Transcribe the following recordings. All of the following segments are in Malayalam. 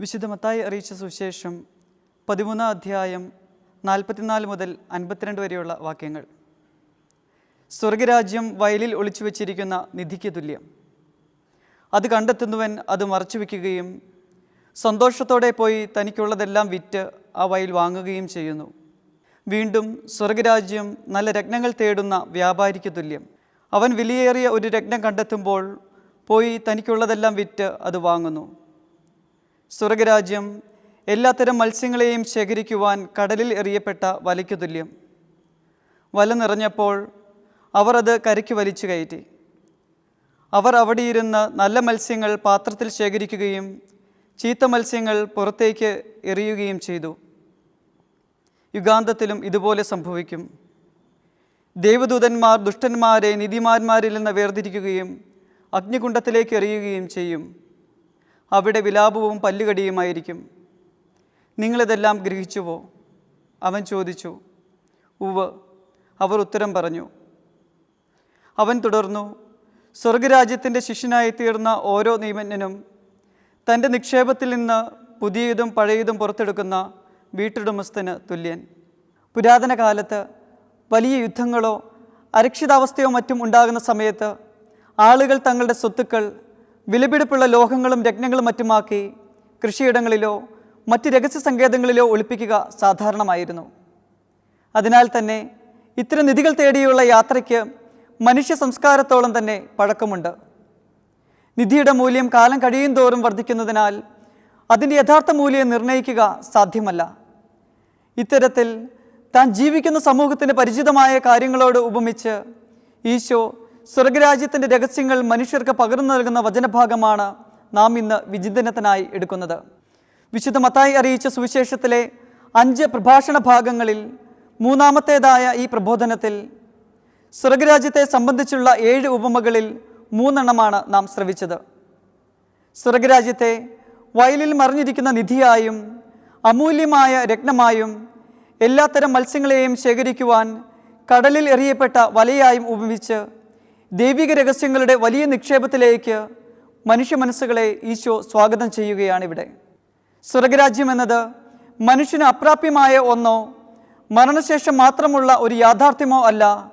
വിശുദ്ധ മത്തായി അറിയിച്ച സുവിശേഷം പതിമൂന്നാം അധ്യായം നാൽപ്പത്തിനാല് മുതൽ അൻപത്തിരണ്ട് വരെയുള്ള വാക്യങ്ങൾ. സ്വർഗരാജ്യം വയലിൽ ഒളിച്ചു വച്ചിരിക്കുന്ന നിധിക്ക് തുല്യം. അത് കണ്ടെത്തുന്നവൻ അത് മറച്ചു വയ്ക്കുകയും സന്തോഷത്തോടെ പോയി തനിക്കുള്ളതെല്ലാം വിറ്റ് ആ വയൽ വാങ്ങുകയും ചെയ്യുന്നു. വീണ്ടും സ്വർഗരാജ്യം നല്ല രത്നങ്ങൾ തേടുന്ന വ്യാപാരിക്ക് തുല്യം. അവൻ വിലയേറിയ ഒരു രത്നം കണ്ടെത്തുമ്പോൾ പോയി തനിക്കുള്ളതെല്ലാം വിറ്റ് അത് വാങ്ങുന്നു. സ്വർഗരാജ്യം എല്ലാത്തരം മത്സ്യങ്ങളെയും ശേഖരിക്കുവാൻ കടലിൽ എറിയപ്പെട്ട വലയ്ക്കു തുല്യം. വല നിറഞ്ഞപ്പോൾ അവർ അത് കരയ്ക്ക് വലിച്ചു കയറ്റി. അവർ അവിടെ ഇരുന്ന് നല്ല മത്സ്യങ്ങൾ പാത്രത്തിൽ ശേഖരിക്കുകയും ചീത്ത മത്സ്യങ്ങൾ പുറത്തേക്ക് എറിയുകയും ചെയ്തു. യുഗാന്തത്തിലും ഇതുപോലെ സംഭവിക്കും. ദേവദൂതന്മാർ ദുഷ്ടന്മാരെ നിധിമാന്മാരിൽ നിന്ന് വേർതിരിക്കുകയും അഗ്നികുണ്ഡത്തിലേക്ക് എറിയുകയും ചെയ്യും. അവിടെ വിലാപവും പല്ലുകടിയുമായിരിക്കും. നിങ്ങളിതെല്ലാം ഗ്രഹിച്ചുവോ? അവൻ ചോദിച്ചു. ഉവ് അവർ ഉത്തരം പറഞ്ഞു. അവൻ തുടർന്നു. സ്വർഗരാജ്യത്തിന്റെ ശിഷ്യനായി തീർന്ന ഓരോ നിയമജ്ഞനും തന്റെ നിക്ഷേപത്തിൽ നിന്ന് പുതിയതും പഴയതും പുറത്തെടുക്കുന്ന വീട്ടുടമസ്ഥന് തുല്യൻ. പുരാതന കാലത്ത് വലിയ യുദ്ധങ്ങളോ അരക്ഷിതാവസ്ഥയോ മറ്റും ഉണ്ടാകുന്ന സമയത്ത് ആളുകൾ തങ്ങളുടെ സ്വത്തുക്കൾ വിലപിടിപ്പുള്ള ലോഹങ്ങളും രത്നങ്ങളും മറ്റുമാക്കി കൃഷിയിടങ്ങളിലോ മറ്റ് രഹസ്യ സങ്കേതങ്ങളിലോ ഒളിപ്പിക്കുക സാധാരണമായിരുന്നു. അതിനാൽ തന്നെ ഇത്തരം നിധികൾ തേടിയുള്ള യാത്രയ്ക്ക് മനുഷ്യ സംസ്കാരത്തോളം തന്നെ പഴക്കമുണ്ട്. നിധിയുടെ മൂല്യം കാലം കഴിയും തോറും വർദ്ധിക്കുന്നതിനാൽ അതിന്റെ യഥാർത്ഥ മൂല്യം നിർണയിക്കുക സാധ്യമല്ല. ഇത്തരത്തിൽ താൻ ജീവിക്കുന്ന സമൂഹത്തിന് പരിചിതമായ കാര്യങ്ങളോട് ഉപമിച്ച് ഈശോ സ്വർഗരാജ്യത്തിന്റെ രഹസ്യങ്ങൾ മനുഷ്യർക്ക് പകർന്നു നൽകുന്ന വചനഭാഗമാണ് നാം ഇന്ന് വിചിന്തനത്തിനായി എടുക്കുന്നത്. വിശുദ്ധ മത്തായി അറിയിച്ച സുവിശേഷത്തിലെ അഞ്ച് പ്രഭാഷണ ഭാഗങ്ങളിൽ മൂന്നാമത്തേതായ ഈ പ്രബോധനത്തിൽ സ്വർഗരാജ്യത്തെ സംബന്ധിച്ചുള്ള ഏഴ് ഉപമകളിൽ മൂന്നെണ്ണമാണ് നാം ശ്രവിച്ചത്. സ്വർഗരാജ്യത്തെ വയലിൽ മറിഞ്ഞിരിക്കുന്ന നിധിയായും അമൂല്യമായ രത്നമായും എല്ലാത്തരം മത്സ്യങ്ങളെയും ശേഖരിക്കുവാൻ കടലിൽ എറിയപ്പെട്ട വലയായും ഉപമിച്ച് ദൈവിക രഹസ്യങ്ങളുടെ വലിയ നിക്ഷേപത്തിലേക്ക് മനുഷ്യ മനസ്സുകളെ ഈശോ സ്വാഗതം ചെയ്യുകയാണ് ഇവിടെ സ്വർഗരാജ്യം എന്നത് മനുഷ്യന് അപ്രാപ്യമായ ഒന്നോ മരണശേഷം മാത്രമുള്ള ഒരു യാഥാർത്ഥ്യമോ അല്ല.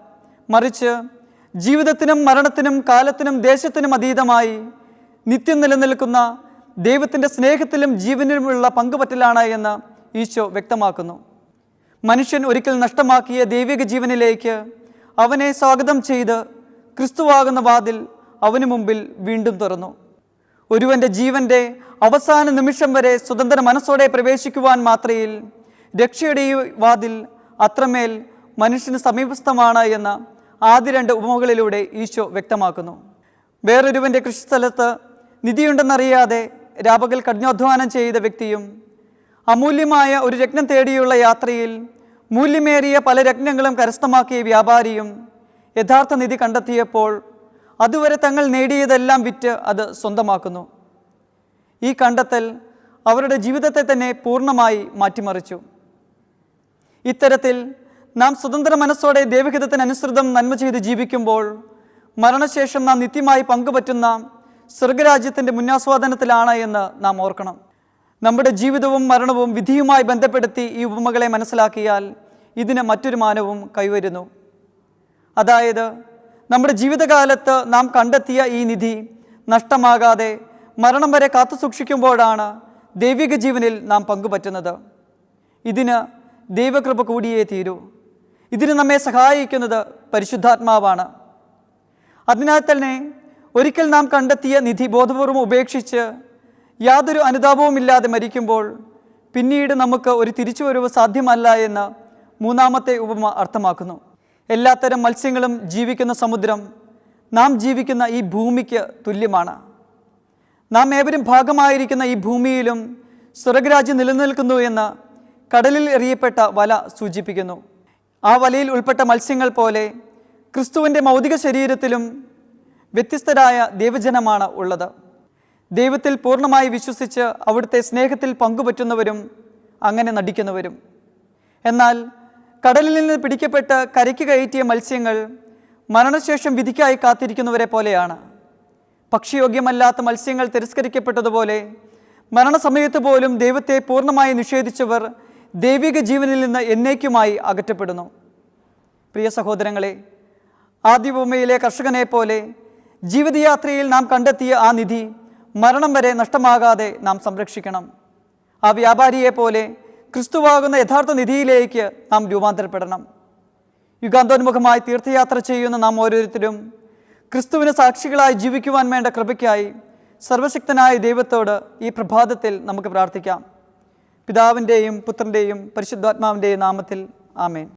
മറിച്ച് ജീവിതത്തിനും മരണത്തിനും കാലത്തിനും ദേശത്തിനും അതീതമായി നിത്യം നിലനിൽക്കുന്ന ദൈവത്തിന്റെ സ്നേഹത്തിലും ജീവനിലുമുള്ള പങ്കുപറ്റലാണ് എന്ന് ഈശോ വ്യക്തമാക്കുന്നു. മനുഷ്യൻ ഒരിക്കൽ നഷ്ടമാക്കിയ ദൈവിക ജീവനിലേക്ക് അവനെ സ്വാഗതം ചെയ്ത് ക്രിസ്തുവാകുന്ന വാതിൽ അവന് മുമ്പിൽ വീണ്ടും തുറന്നു. ഒരുവന്റെ ജീവന്റെ അവസാന നിമിഷം വരെ സ്വതന്ത്ര മനസ്സോടെ പ്രവേശിക്കുവാൻ മാത്രയിൽ രക്ഷയുടെ ഈ വാതിൽ അത്രമേൽ മനുഷ്യന് സമീപസ്ഥമാണ് എന്ന ആദ്യ രണ്ട് ഉപമകളിലൂടെ ഈശോ വ്യക്തമാക്കുന്നു. വേറൊരുവന്റെ കൃഷിസ്ഥലത്ത് നിധിയുണ്ടെന്നറിയാതെ രാപകൽ കഠിനാധ്വാനം ചെയ്ത വ്യക്തിയും അമൂല്യമായ ഒരു രത്നം തേടിയുള്ള യാത്രയിൽ മൂല്യമേറിയ പല രത്നങ്ങളും കരസ്ഥമാക്കിയ വ്യാപാരിയും യഥാർത്ഥ നിധി കണ്ടെത്തിയപ്പോൾ അതുവരെ തങ്ങൾ നേടിയതെല്ലാം വിറ്റ് അത് സ്വന്തമാക്കുന്നു. ഈ കണ്ടെത്തൽ അവരുടെ ജീവിതത്തെ തന്നെ പൂർണമായി മാറ്റിമറിച്ചു. ഇത്തരത്തിൽ നാം സ്വതന്ത്ര മനസ്സോടെ ദൈവഹിതത്തിനനുസൃതം നന്മ ചെയ്ത് ജീവിക്കുമ്പോൾ മരണശേഷം നാം നിത്യമായി പങ്കുപറ്റുന്ന സ്വർഗരാജ്യത്തിന്റെ മുന്നാസ്വാദനത്തിലാണ് എന്ന് നാം ഓർക്കണം. നമ്മുടെ ജീവിതവും മരണവും വിധിയുമായി ബന്ധപ്പെടുത്തി ഈ ഉപമകളെ മനസ്സിലാക്കിയാൽ ഇതിന് മറ്റൊരു മാനവും കൈവരുന്നു. അതായത് നമ്മുടെ ജീവിതകാലത്ത് നാം കണ്ടെത്തിയ ഈ നിധി നഷ്ടമാകാതെ മരണം വരെ കാത്തു സൂക്ഷിക്കുമ്പോഴാണ് ദൈവിക ജീവനിൽ നാം പങ്കുപറ്റുന്നത്. ഇതിന് ദൈവകൃപ കൂടിയേ തീരൂ. ഇതിന് നമ്മെ സഹായിക്കുന്നത് പരിശുദ്ധാത്മാവാണ്. അതിനാൽ തന്നെ ഒരിക്കൽ നാം കണ്ടെത്തിയ നിധി ബോധപൂർവം ഉപേക്ഷിച്ച് യാതൊരു അനുതാപവുമില്ലാതെ മരിക്കുമ്പോൾ പിന്നീട് നമുക്ക് ഒരു തിരിച്ചുവരവ് സാധ്യമല്ല എന്ന് മൂന്നാമത്തെ ഉപമ അർത്ഥമാക്കുന്നു. എല്ലാത്തരം മത്സ്യങ്ങളും ജീവിക്കുന്ന സമുദ്രം നാം ജീവിക്കുന്ന ഈ ഭൂമിക്ക് തുല്യമാണ്. നാം ഏവരും ഭാഗമായിരിക്കുന്ന ഈ ഭൂമിയിലും സ്വർഗരാജ്യം നിലനിൽക്കുന്നു എന്ന് കടലിൽ എറിയപ്പെട്ട വല സൂചിപ്പിക്കുന്നു. ആ വലയിൽ ഉൾപ്പെട്ട മത്സ്യങ്ങൾ പോലെ ക്രിസ്തുവിന്റെ മൗതിക ശരീരത്തിലും വ്യത്യസ്തരായ ദൈവജനമാണ് ഉള്ളത്. ദൈവത്തിൽ പൂർണമായി വിശ്വസിച്ച് അവിടുത്തെ സ്നേഹത്തിൽ പങ്കുപറ്റുന്നവരും അങ്ങനെ നടിക്കുന്നവരും. എന്നാൽ കടലിൽ നിന്ന് പിടിക്കപ്പെട്ട് കരയ്ക്ക് കയറ്റിയ മത്സ്യങ്ങൾ മരണശേഷം വിധിക്കായി കാത്തിരിക്കുന്നവരെ പോലെയാണ്. ഭക്ഷ്യയോഗ്യമല്ലാത്ത മത്സ്യങ്ങൾ തിരസ്കരിക്കപ്പെട്ടതുപോലെ മരണസമയത്ത് പോലും ദൈവത്തെ പൂർണമായി നിഷേധിച്ചവർ ദൈവിക ജീവനിൽ നിന്ന് എന്നേക്കുമായി അകറ്റപ്പെടുന്നു. പ്രിയ സഹോദരങ്ങളെ ആദ്യഭൂമിയിലെ കർഷകനെ പോലെ ജീവിതയാത്രയിൽ നാം കണ്ടെത്തിയ ആ നിധി മരണം വരെ നഷ്ടമാകാതെ നാം സംരക്ഷിക്കണം. ആ വ്യാപാരിയെ പോലെ ക്രിസ്തുവാകുന്ന യഥാർത്ഥ നിധിയിലേക്ക് നാം രൂപാന്തരപ്പെടണം. യുഗാന്തോന്മുഖമായി തീർത്ഥയാത്ര ചെയ്യുന്ന നാം ഓരോരുത്തരും ക്രിസ്തുവിന് സാക്ഷികളായി ജീവിക്കുവാൻ വേണ്ട കൃപയ്ക്കായി സർവശക്തനായ ദൈവത്തോട് ഈ പ്രഭാതത്തിൽ നമുക്ക് പ്രാർത്ഥിക്കാം. പിതാവിന്റെയും പുത്രന്റെയും പരിശുദ്ധാത്മാവിന്റെയും നാമത്തിൽ ആമേൻ.